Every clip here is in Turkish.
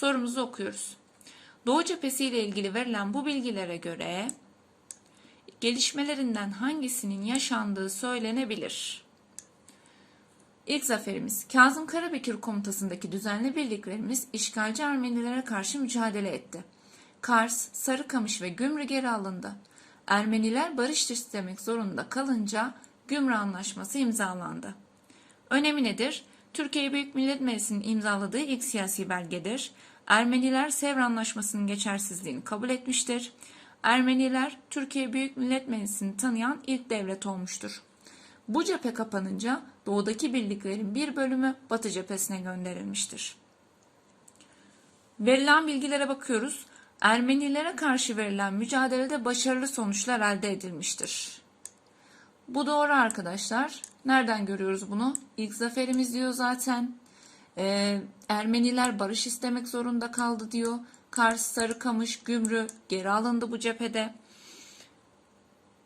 Sorumuzu okuyoruz. Doğu cephesi ile ilgili verilen bu bilgilere göre gelişmelerinden hangisinin yaşandığı söylenebilir? İlk zaferimiz Kazım Karabekir komutasındaki düzenli birliklerimiz işgalci Ermenilere karşı mücadele etti. Kars, Sarıkamış ve Gümrü geri alındı. Ermeniler barış istemek zorunda kalınca Gümrü Anlaşması imzalandı. Önemi nedir? Türkiye Büyük Millet Meclisi'nin imzaladığı ilk siyasi belgedir. Ermeniler Sevr Anlaşması'nın geçersizliğini kabul etmiştir. Ermeniler Türkiye Büyük Millet Meclisi'ni tanıyan ilk devlet olmuştur. Bu cephe kapanınca doğudaki birliklerin bir bölümü batı cephesine gönderilmiştir. Verilen bilgilere bakıyoruz. Ermenilere karşı verilen mücadelede başarılı sonuçlar elde edilmiştir. Bu doğru arkadaşlar. Nereden görüyoruz bunu? İlk zaferimiz diyor zaten. Ee, Ermeniler barış istemek zorunda kaldı diyor. Kars, Sarıkamış, Gümrü geri alındı bu cephede.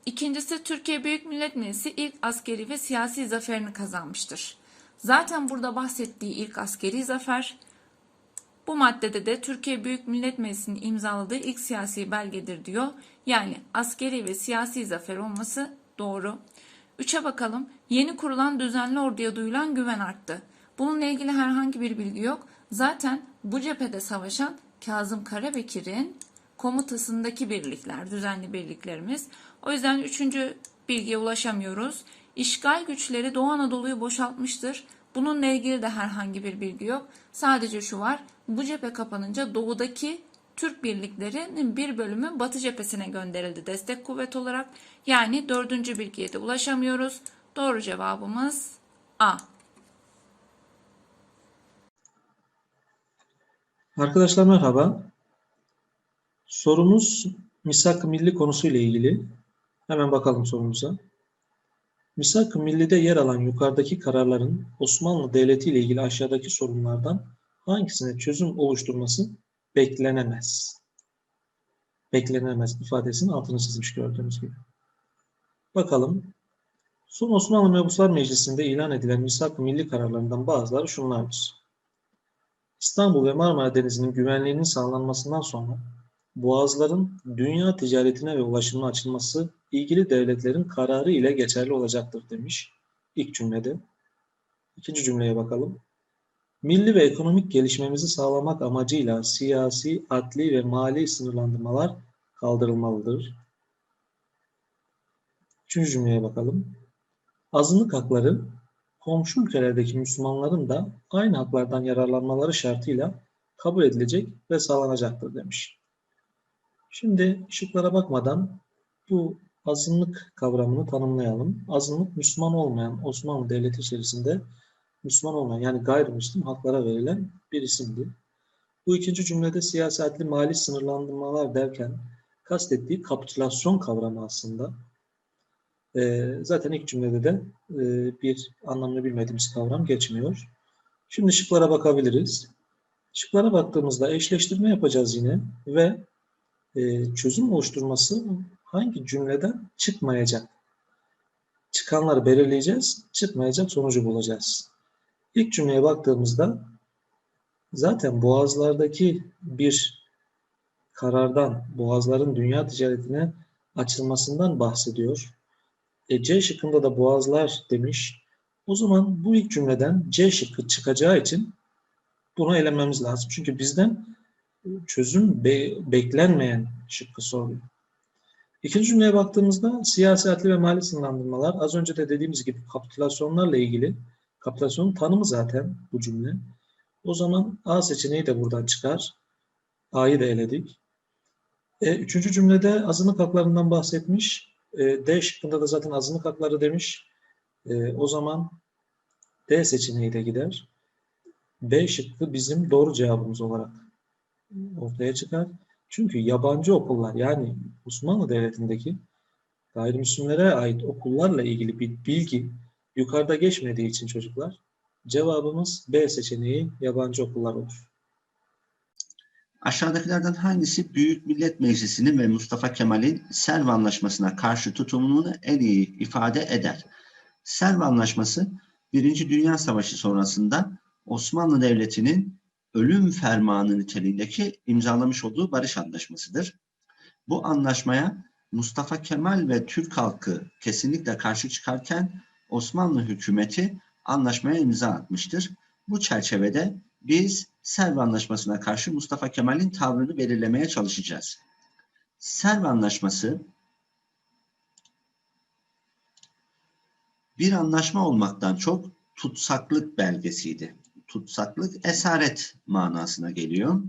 İkincisi Türkiye Büyük Millet Meclisi ilk askeri ve siyasi zaferini kazanmıştır. Zaten burada bahsettiği ilk askeri zafer bu maddede de Türkiye Büyük Millet Meclisi'nin imzaladığı ilk siyasi belgedir diyor. Yani askeri ve siyasi zafer olması doğru. Üçe bakalım. Yeni kurulan düzenli orduya duyulan güven arttı. Bununla ilgili herhangi bir bilgi yok. Zaten bu cephede savaşan Kazım Karabekir'in komutasındaki birlikler, düzenli birliklerimiz. O yüzden üçüncü bilgiye ulaşamıyoruz. İşgal güçleri Doğu Anadolu'yu boşaltmıştır. Bununla ilgili de herhangi bir bilgi yok. Sadece şu var. Bu cephe kapanınca doğudaki Türk birliklerinin bir bölümü Batı cephesine gönderildi destek kuvvet olarak. Yani dördüncü bilgiye de ulaşamıyoruz. Doğru cevabımız A. Arkadaşlar merhaba. Sorumuz misak-ı milli konusuyla ilgili. Hemen bakalım sorumuza. Misak-ı millide yer alan yukarıdaki kararların Osmanlı Devleti ile ilgili aşağıdaki sorunlardan hangisine çözüm oluşturması beklenemez? Beklenemez ifadesinin altını çizmiş gördüğünüz gibi. Bakalım. Son Osmanlı Mebuslar Meclisi'nde ilan edilen misak-ı milli kararlarından bazıları şunlardır. İstanbul ve Marmara Denizi'nin güvenliğinin sağlanmasından sonra boğazların dünya ticaretine ve ulaşımına açılması ilgili devletlerin kararı ile geçerli olacaktır demiş ilk cümlede. İkinci cümleye bakalım. Milli ve ekonomik gelişmemizi sağlamak amacıyla siyasi, adli ve mali sınırlandırmalar kaldırılmalıdır. Üçüncü cümleye bakalım. Azınlık hakları komşu ülkelerdeki Müslümanların da aynı haklardan yararlanmaları şartıyla kabul edilecek ve sağlanacaktır demiş. Şimdi şıklara bakmadan bu azınlık kavramını tanımlayalım. Azınlık Müslüman olmayan Osmanlı Devleti içerisinde Müslüman olmayan yani gayrimüslim haklara verilen bir isimdi. Bu ikinci cümlede siyasi adli mali sınırlandırmalar derken kastettiği kapitülasyon kavramı aslında. Ee, zaten ilk cümlede de e, bir anlamını bilmediğimiz kavram geçmiyor. Şimdi şıklara bakabiliriz. Şıklara baktığımızda eşleştirme yapacağız yine ve e, çözüm oluşturması hangi cümleden çıkmayacak? Çıkanları belirleyeceğiz, çıkmayacak sonucu bulacağız. İlk cümleye baktığımızda zaten boğazlardaki bir karardan, boğazların dünya ticaretine açılmasından bahsediyor. E, C şıkkında da boğazlar demiş. O zaman bu ilk cümleden C şıkkı çıkacağı için bunu elememiz lazım. Çünkü bizden çözüm be beklenmeyen şıkkı soruyor. İkinci cümleye baktığımızda siyasi, adli ve mali sınırlandırmalar az önce de dediğimiz gibi kapitülasyonlarla ilgili kapitülasyonun tanımı zaten bu cümle. O zaman A seçeneği de buradan çıkar. A'yı da eledik. E, üçüncü cümlede azınlık haklarından bahsetmiş. E, D şıkkında da zaten azınlık hakları demiş. E, o zaman D seçeneği de gider. B şıkkı bizim doğru cevabımız olarak ortaya çıkar. Çünkü yabancı okullar yani Osmanlı Devleti'ndeki gayrimüslimlere ait okullarla ilgili bir bilgi yukarıda geçmediği için çocuklar cevabımız B seçeneği yabancı okullar olur. Aşağıdakilerden hangisi Büyük Millet Meclisi'nin ve Mustafa Kemal'in Selv Anlaşması'na karşı tutumunu en iyi ifade eder? Selv Anlaşması, Birinci Dünya Savaşı sonrasında Osmanlı Devleti'nin ölüm fermanı niteliğindeki imzalamış olduğu barış anlaşmasıdır. Bu anlaşmaya Mustafa Kemal ve Türk halkı kesinlikle karşı çıkarken Osmanlı hükümeti anlaşmaya imza atmıştır. Bu çerçevede biz Serv Anlaşması'na karşı Mustafa Kemal'in tavrını belirlemeye çalışacağız. Serv Anlaşması bir anlaşma olmaktan çok tutsaklık belgesiydi. Tutsaklık esaret manasına geliyor.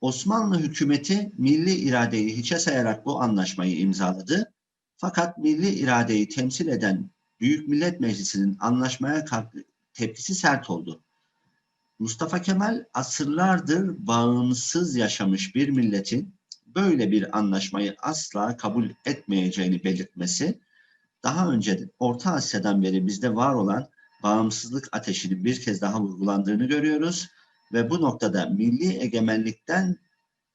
Osmanlı hükümeti milli iradeyi hiçe sayarak bu anlaşmayı imzaladı. Fakat milli iradeyi temsil eden Büyük Millet Meclisi'nin anlaşmaya tepkisi sert oldu. Mustafa Kemal asırlardır bağımsız yaşamış bir milletin böyle bir anlaşmayı asla kabul etmeyeceğini belirtmesi, daha önce Orta Asya'dan beri bizde var olan bağımsızlık ateşinin bir kez daha vurgulandığını görüyoruz ve bu noktada milli egemenlikten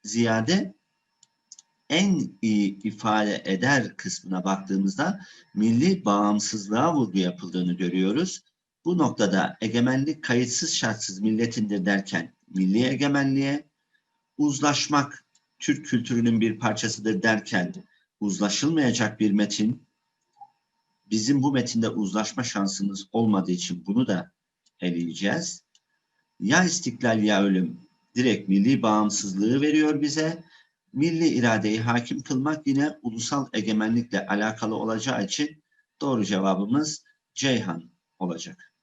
ziyade en iyi ifade eder kısmına baktığımızda milli bağımsızlığa vurgu yapıldığını görüyoruz. Bu noktada egemenlik kayıtsız şartsız milletindir derken milli egemenliğe, uzlaşmak Türk kültürünün bir parçasıdır derken uzlaşılmayacak bir metin, bizim bu metinde uzlaşma şansımız olmadığı için bunu da eleyeceğiz. Ya istiklal ya ölüm direkt milli bağımsızlığı veriyor bize. Milli iradeyi hakim kılmak yine ulusal egemenlikle alakalı olacağı için doğru cevabımız Ceyhan olacak.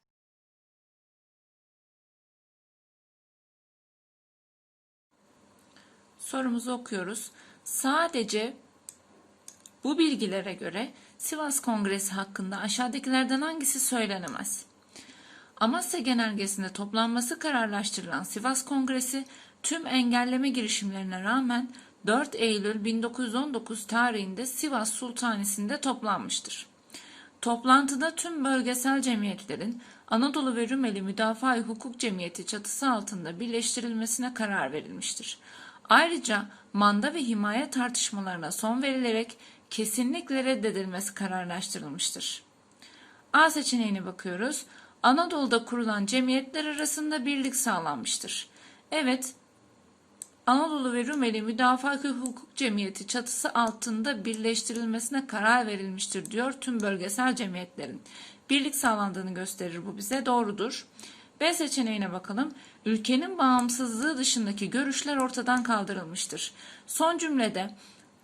Sorumuzu okuyoruz. Sadece bu bilgilere göre Sivas Kongresi hakkında aşağıdakilerden hangisi söylenemez? Amasya Genelgesi'nde toplanması kararlaştırılan Sivas Kongresi tüm engelleme girişimlerine rağmen 4 Eylül 1919 tarihinde Sivas Sultanisi'nde toplanmıştır. Toplantıda tüm bölgesel cemiyetlerin Anadolu ve Rumeli Müdafaa-i Hukuk Cemiyeti çatısı altında birleştirilmesine karar verilmiştir. Ayrıca manda ve himaye tartışmalarına son verilerek kesinlikle reddedilmesi kararlaştırılmıştır. A seçeneğine bakıyoruz. Anadolu'da kurulan cemiyetler arasında birlik sağlanmıştır. Evet, Anadolu ve Rumeli Müdafaa Hukuk Cemiyeti çatısı altında birleştirilmesine karar verilmiştir diyor tüm bölgesel cemiyetlerin. Birlik sağlandığını gösterir bu bize doğrudur. B seçeneğine bakalım. Ülkenin bağımsızlığı dışındaki görüşler ortadan kaldırılmıştır. Son cümlede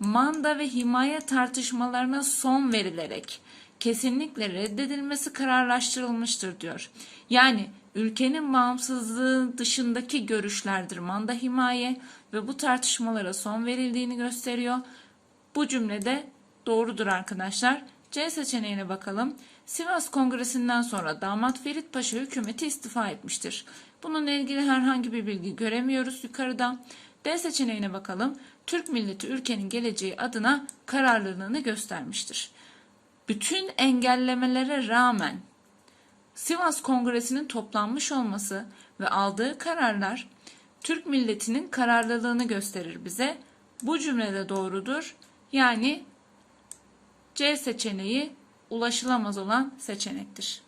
manda ve himaye tartışmalarına son verilerek kesinlikle reddedilmesi kararlaştırılmıştır diyor. Yani ülkenin bağımsızlığı dışındaki görüşlerdir manda himaye ve bu tartışmalara son verildiğini gösteriyor. Bu cümlede doğrudur arkadaşlar. C seçeneğine bakalım. Sivas Kongresi'nden sonra damat Ferit Paşa hükümeti istifa etmiştir. Bununla ilgili herhangi bir bilgi göremiyoruz yukarıda. D seçeneğine bakalım. Türk milleti ülkenin geleceği adına kararlılığını göstermiştir. Bütün engellemelere rağmen Sivas Kongresi'nin toplanmış olması ve aldığı kararlar Türk milletinin kararlılığını gösterir bize. Bu cümlede doğrudur. Yani C seçeneği ulaşılamaz olan seçenektir.